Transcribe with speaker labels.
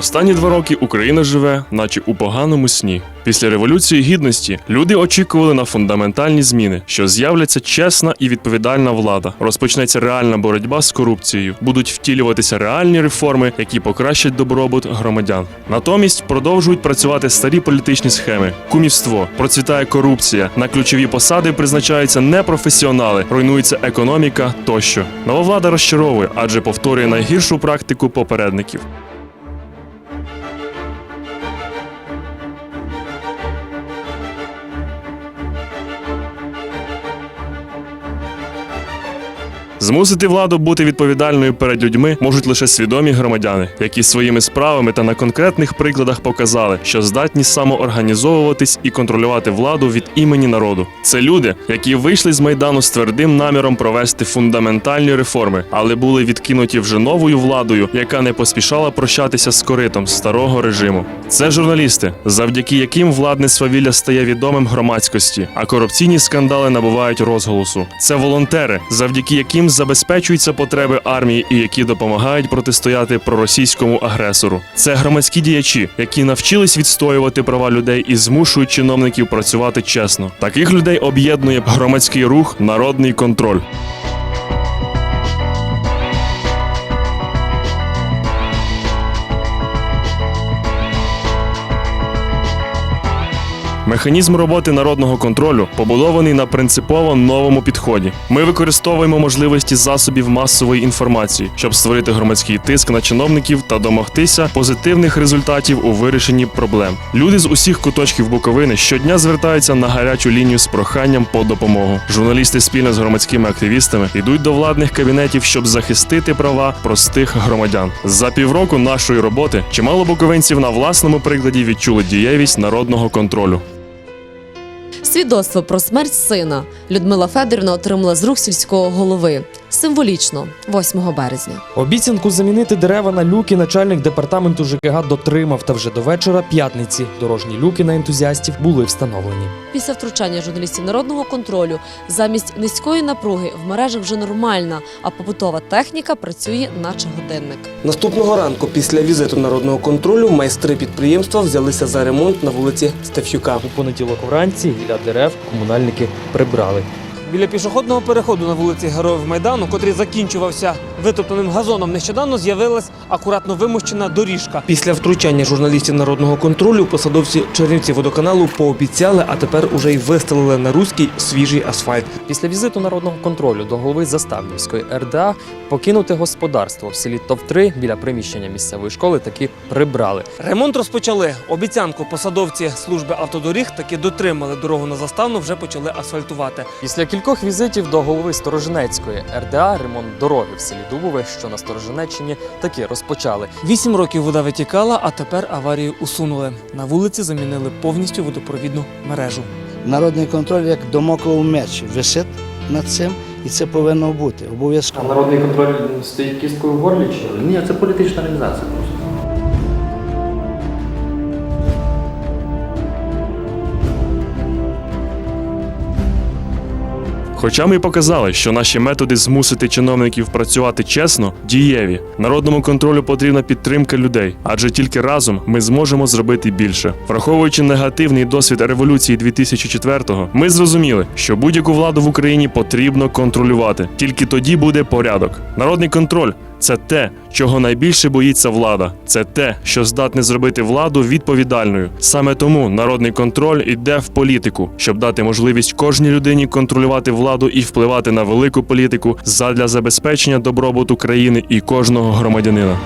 Speaker 1: Останні два роки Україна живе, наче у поганому сні. Після революції гідності люди очікували на фундаментальні зміни, що з'являться чесна і відповідальна влада, розпочнеться реальна боротьба з корупцією, будуть втілюватися реальні реформи, які покращать добробут громадян. Натомість продовжують працювати старі політичні схеми, кумівство, процвітає корупція. На ключові посади призначаються непрофесіонали, руйнується економіка тощо. Нова влада розчаровує, адже повторює найгіршу практику попередників. Змусити владу бути відповідальною перед людьми можуть лише свідомі громадяни, які своїми справами та на конкретних прикладах показали, що здатні самоорганізовуватись і контролювати владу від імені народу. Це люди, які вийшли з майдану з твердим наміром провести фундаментальні реформи, але були відкинуті вже новою владою, яка не поспішала прощатися з коритом старого режиму. Це журналісти, завдяки яким владне свавілля стає відомим громадськості, а корупційні скандали набувають розголосу. Це волонтери, завдяки яким забезпечуються потреби армії і які допомагають протистояти проросійському агресору. Це громадські діячі, які навчились відстоювати права людей і змушують чиновників працювати чесно. Таких людей об'єднує громадський рух Народний контроль. Механізм роботи народного контролю побудований на принципово новому підході. Ми використовуємо можливості засобів масової інформації, щоб створити громадський тиск на чиновників та домогтися позитивних результатів у вирішенні проблем. Люди з усіх куточків Буковини щодня звертаються на гарячу лінію з проханням по допомогу. Журналісти спільно з громадськими активістами йдуть до владних кабінетів, щоб захистити права простих громадян. За півроку нашої роботи чимало буковинців на власному прикладі відчули дієвість народного контролю.
Speaker 2: Свідоцтво про смерть сина Людмила Федорівна отримала з рук сільського голови. Символічно, 8 березня.
Speaker 3: Обіцянку замінити дерева на люки начальник департаменту ЖКГ дотримав, та вже до вечора п'ятниці дорожні люки на ентузіастів були встановлені.
Speaker 2: Після втручання журналістів народного контролю замість низької напруги в мережах вже нормальна, а побутова техніка працює наче годинник.
Speaker 4: Наступного ранку після візиту народного контролю майстри підприємства взялися за ремонт на вулиці Стеф'юка.
Speaker 3: У понеділок вранці біля дерев комунальники прибрали.
Speaker 4: Біля пішохідного переходу на вулиці Героїв Майдану, котрий закінчувався витоптаним газоном, нещодавно з'явилась акуратно вимощена доріжка. Після втручання журналістів народного контролю посадовці Чернівці водоканалу пообіцяли, а тепер уже й вистелили на руський свіжий асфальт.
Speaker 3: Після візиту народного контролю до голови Заставнівської РДА покинути господарство в селі Товтри біля приміщення місцевої школи таки прибрали.
Speaker 4: Ремонт розпочали. Обіцянку посадовці служби автодоріг таки дотримали дорогу на заставну, вже почали асфальтувати.
Speaker 3: Після кількох візитів до голови Сторожинецької РДА ремонт дороги в селі Дубове, що на Сторожинеччині, таки розпочали.
Speaker 4: Вісім років вода витікала, а тепер аварію усунули. На вулиці замінили повністю водопровідну мережу.
Speaker 5: Народний контроль як домоклов меч висить над цим, і це повинно бути обов'язково.
Speaker 6: Народний контроль стоїть кісткою в горлі чи ні, це політична організація
Speaker 1: Хоча ми й показали, що наші методи змусити чиновників працювати чесно дієві. Народному контролю потрібна підтримка людей, адже тільки разом ми зможемо зробити більше. Враховуючи негативний досвід революції 2004-го, ми зрозуміли, що будь-яку владу в Україні потрібно контролювати. Тільки тоді буде порядок. Народний контроль. Це те, чого найбільше боїться влада. Це те, що здатне зробити владу відповідальною. Саме тому народний контроль іде в політику, щоб дати можливість кожній людині контролювати владу і впливати на велику політику задля забезпечення добробуту країни і кожного громадянина.